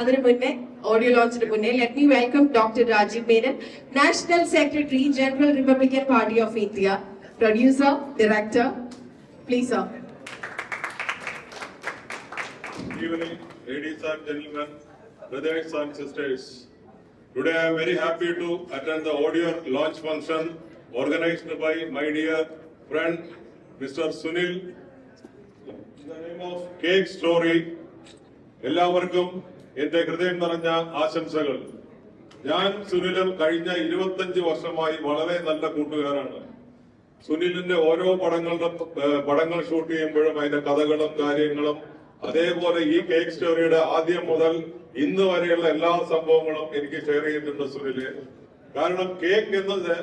അതിനു മുന്നേ ഓഡിയോ ലോഞ്ചിന് മുന്നേ let me welcome doctor Rajeev Menon national secretary general Republican Party of India producer director please sir evening, ladies and gentlemen, brothers and sisters. Today I am very happy to attend the audio launch function organized by my dear friend Mr. Sunil. In the name of Cake Story, എല്ലാവർക്കും എന്റെ ഹൃദയം നിറഞ്ഞ ആശംസകൾ. ഞാൻ സുനിലും കഴിഞ്ഞ ഇരുപത്തഞ്ച് വർഷമായി വളരെ നല്ല കൂട്ടുകാരാണ്. സുനിലിന്റെ ഓരോ പടങ്ങളുടെ പടങ്ങൾ ഷൂട്ട് ചെയ്യുമ്പോഴും അതിന്റെ കഥകളും കാര്യങ്ങളും അതേപോലെ ഈ കേക്ക് സ്റ്റോറിയുടെ ആദ്യം മുതൽ ഇന്ന് വരെയുള്ള എല്ലാ സംഭവങ്ങളും എനിക്ക് ഷെയർ ചെയ്തിട്ടുണ്ട് സുനിൽ. കാരണം കേക്ക് എന്നത്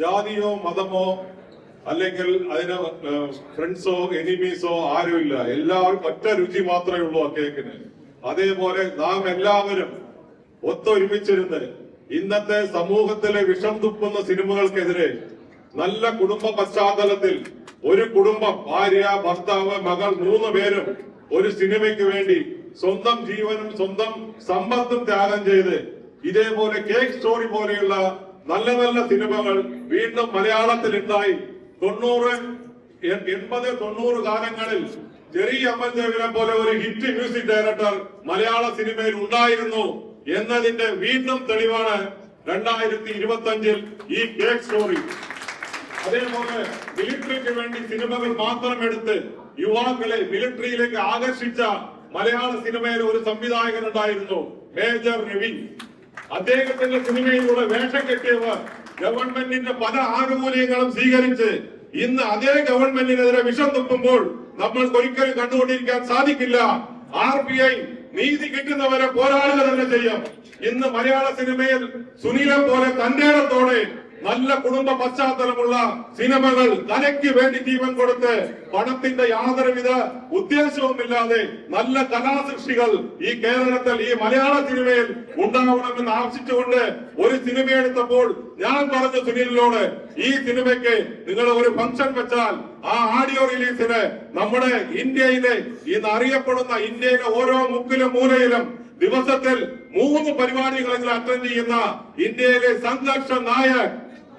ജാതിയോ മതമോ അല്ലെങ്കിൽ അതിന് ഫ്രണ്ട്സോ എനിമീസോ ആരുമില്ല. എല്ലാവരും ഒറ്റ രുചി മാത്രമേ ഉള്ളൂ ആ കേക്കിന്. അതേപോലെ നാം എല്ലാവരും ഒത്തൊരുമിച്ചിരുന്ന് ഇന്നത്തെ സമൂഹത്തിലെ വിഷം തുപ്പുന്ന സിനിമകൾക്കെതിരെ നല്ല കുടുംബ പശ്ചാത്തലത്തിൽ ഒരു കുടുംബം ഭാര്യ ഭർത്താവ് മകൾ മൂന്ന് പേരും ഒരു സിനിമയ്ക്ക് വേണ്ടി സ്വന്തം ജീവനും സ്വന്തം സമ്പത്തും ത്യാഗം ചെയ്ത് ഇതേപോലെ കേക്ക് സ്റ്റോറി പോലെയുള്ള നല്ല നല്ല സിനിമകൾ വീണ്ടും മലയാളത്തിൽ ഉണ്ടായി തൊണ്ണൂറ് എൺപത് തൊണ്ണൂറ് കാലങ്ങളിൽ ചെറിയ അമ്മൻ ദേവനെ പോലെ ഒരു ഹിറ്റ് മ്യൂസിക് ഡയറക്ടർ മലയാള സിനിമയിൽ ഉണ്ടായിരുന്നു എന്നതിന്റെ വീണ്ടും തെളിവാണ് രണ്ടായിരത്തി ഇരുപത്തി അഞ്ചിൽ ഈ കേക്ക് സ്റ്റോറി. അതേപോലെ മിലിറ്ററിക്ക് വേണ്ടി സിനിമകൾ മാത്രം എടുത്ത് യുവാക്കളെ മിലിറ്ററിയിലേക്ക് ആകർഷിച്ച മലയാള സിനിമയിൽ ഒരു സംവിധായകൻ ഉണ്ടായിരുന്നു മേജർ രവി. അദ്ദേഹത്തിന്റെ സിനിമയിലൂടെ വേഷം കെട്ടിയവർ ഗവൺമെന്റിന്റെ പല ആനുകൂല്യങ്ങളും സ്വീകരിച്ച് ഇന്ന് അതേ ഗവൺമെന്റിനെതിരെ വിഷം തുപ്പുമ്പോൾ നമ്മൾക്ക് ഒരിക്കലും കണ്ടുകൊണ്ടിരിക്കാൻ സാധിക്കില്ല. ആർ ബി ഐ നീതി കിട്ടുന്നവരെ പോരാടുക തന്നെ ചെയ്യും. ഇന്ന് മലയാള സിനിമയിൽ സുനിലെ പോലെ തന്റെ ഇടത്തോടെ നല്ല കുടുംബ പശ്ചാത്തലമുള്ള സിനിമകൾ കലയ്ക്ക് വേണ്ടി ജീവൻ കൊടുത്ത് പണത്തിന്റെ യാതൊരുവിധ ഉദ്ദേശവുമില്ലാതെ നല്ല കലാസൃഷ്ടികൾ ഈ കേരളത്തിൽ ഈ മലയാള സിനിമയിൽ ഉണ്ടാവണമെന്ന് ആവശ്യിച്ചുകൊണ്ട് ഒരു സിനിമ എടുത്തപ്പോൾ ഞാൻ പറഞ്ഞു സുനിലിനോട് ഈ സിനിമയ്ക്ക് നിങ്ങൾ ഒരു ഫംഗ്ഷൻ വെച്ചാൽ ആ ആഡിയോ റിലീസിന് നമ്മുടെ ഇന്ത്യയിലെ ഇന്ന് അറിയപ്പെടുന്ന ഇന്ത്യയിലെ ഓരോ മുക്കിലും മൂലയിലും ദിവസത്തിൽ മൂന്ന് പരിപാടികളെങ്കിലും അറ്റൻഡ് ചെയ്യുന്ന ഇന്ത്യയിലെ സംഘർഷ Nayak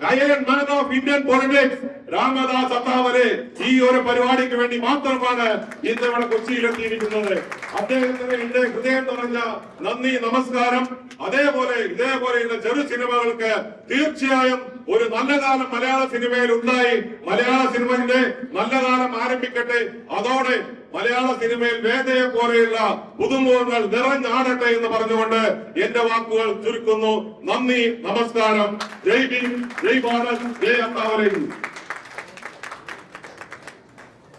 iron man of Indian politics Ramdas Athawale ഈ ഒരു പരിപാടിക്ക് വേണ്ടി മാത്രമാണ് ഇന്ന് ഇവിടെ കൊച്ചിയിൽ എത്തിയിരിക്കുന്നത് അദ്ദേഹത്തിന് എന്റെ ഹൃദയം നിറഞ്ഞ നന്ദി നമസ്കാരം. അതേപോലെ ഇതേപോലെ ഇതേപോലെയുള്ള ചെറു സിനിമകൾക്ക് തീർച്ചയായും ഒരു നല്ല കാലം മലയാള സിനിമയിൽ ഉണ്ടായി. മലയാള സിനിമയുടെ നല്ല കാലം ആരംഭിക്കട്ടെ. അതോടെ മലയാള സിനിമയിൽ വേദയെ പോലെയുള്ള പുതുമുഖങ്ങൾ നിറഞ്ഞാടട്ടെ എന്ന് പറഞ്ഞുകൊണ്ട് എന്റെ വാക്കുകൾ ചുരുക്കുന്നു. നന്ദി നമസ്കാരം. ജയ് ഭീം ജയ് ഭാരത് ജയ് അത്താവരയും